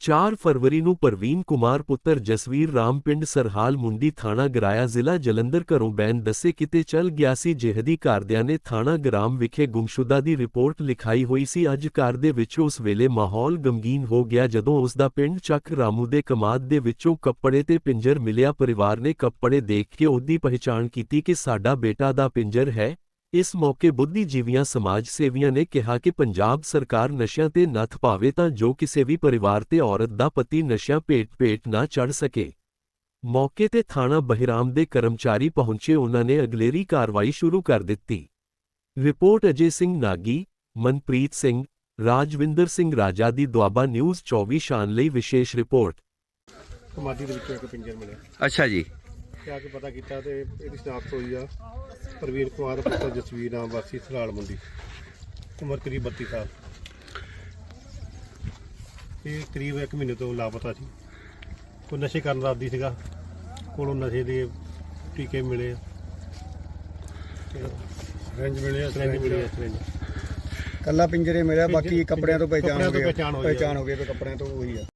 ਚਾਰ ਫਰਵਰੀ ਨੂੰ ਪ੍ਰਵੀਨ ਕੁਮਾਰ ਪੁੱਤਰ ਜਸਵੀਰ ਰਾਮ ਪਿੰਡ ਸਰਹਾਲ ਮੁੰਡੀ ਥਾਣਾ ਗਰਾਇਆ ਜ਼ਿਲ੍ਹਾ ਜਲੰਧਰ ਘਰੋਂ ਬੈਨ ਦੱਸੇ ਕਿਤੇ ਚਲ ਗਿਆ ਸੀ ਜਿਹਦੀ ਘਰਦਿਆਂ ਨੇ ਥਾਣਾ ਗ੍ਰਾਮ ਵਿਖੇ ਗੁੰਮਸ਼ੁਦਾ ਦੀ ਰਿਪੋਰਟ ਲਿਖਾਈ ਹੋਈ ਸੀ। ਅੱਜ ਘਰ ਦੇ ਵਿੱਚ ਉਸ ਵੇਲੇ ਮਾਹੌਲ ਗਮਗੀਨ ਹੋ ਗਿਆ ਜਦੋਂ ਉਸ ਦਾ ਪਿੰਡ ਚੱਕ ਰਾਮੂ ਦੇ ਕਮਾਦ ਦੇ ਵਿੱਚੋਂ ਕੱਪੜੇ ਤੇ ਪਿੰਜਰ ਮਿਲਿਆ। ਪਰਿਵਾਰ ਨੇ ਕੱਪੜੇ ਦੇਖ ਕੇ ਉਹਦੀ ਪਹਿਚਾਣ ਕੀਤੀ ਕਿ ਸਾਡਾ ਬੇਟਾ ਦਾ ਪਿੰਜਰ ਹੈ। ਇਸ ਮੌਕੇ ਬੁੱਧੀਜੀਵੀਆਂ ਸਮਾਜ ਸੇਵੀਆਂ ਨੇ ਕਿਹਾ ਕਿ ਪੰਜਾਬ ਸਰਕਾਰ ਨਸ਼ਿਆਂ ਤੇ ਨੱਥ ਪਾਵੇ ਤਾਂ ਜੋ ਕਿਸੇ ਵੀ ਪਰਿਵਾਰ ਤੇ ਔਰਤ ਦਾ ਪਤੀ ਨਸ਼ਿਆਂ ਭੇਟ-ਭੇਟ ਨਾ ਚੜ ਸਕੇ। ਮੌਕੇ ਤੇ ਥਾਣਾ ਬਹਿਰਾਮ ਦੇ ਕਰਮਚਾਰੀ ਪਹੁੰਚੇ ਉਹਨਾਂ ਨੇ ਅਗਲੇਰੀ ਕਾਰਵਾਈ ਸ਼ੁਰੂ ਕਰ ਦਿੱਤੀ। ਰਿਪੋਰਟ ਅਜੇ ਸਿੰਘ ਨਾਗੀ ਮਨਪ੍ਰੀਤ ਸਿੰਘ ਰਾਜਵਿੰਦਰ ਸਿੰਘ ਰਾਜਾ ਦੀ ਦੁਆਬਾ ਨਿਊਜ਼ 24 ਸ਼ਾਨ ਲਈ ਵਿਸ਼ੇਸ਼ ਰਿਪੋਰਟ। ਕਮਾਦੀ ਦੇ ਵਿੱਚੋਂ ਇੱਕ ਪਿੰਜਰ ਮਿਲਿਆ। ਅੱਛਾ ਜੀ। ਤੇ ਆ ਕੇ ਪਤਾ ਕੀਤਾ ਤੇ ਇਹਦੀ ਸ਼ਨਾਖਤ ਹੋਈ ਆ ਪ੍ਰਵੀਨ ਕੁਮਾਰ ਪੁੱਤਰ ਜਸਵੀਰ ਨਾਮ ਵਾਸੀ ਸਰਾਲ ਮੰਡੀ ਉਮਰ ਕਰੀਬ 32 ਸਾਲ। ਇਹ ਕਰੀਬ 1 ਮਹੀਨੇ ਤੋਂ ਲਾਪਤਾ ਸੀ। ਕੋਈ ਨਸ਼ੇ ਕਰਨ ਦਾ ਆਦੀ ਸੀਗਾ ਕੋਲੋਂ ਨਸ਼ੇ ਦੇ ਟੀਕੇ ਮਿਲੇ ਰੇਂਜ ਮਿਲੇ ਆ ਰੇਂਜ ਮਿਲੇ ਆ syringe। ਕੱਲਾ ਪਿੰਜਰੇ ਮਿਲਿਆ ਬਾਕੀ ਕੱਪੜਿਆਂ ਤੋਂ ਪਹਿਚਾਣ ਕੱਪੜਿਆਂ ਹੋ ਤੋਂ ਗਈ। ਪਹਿਚਾਣ ਹੋ ਗਈ ਵੀ ਕੱਪੜਿਆਂ ਤੋਂ ਉਹੀ ਆ।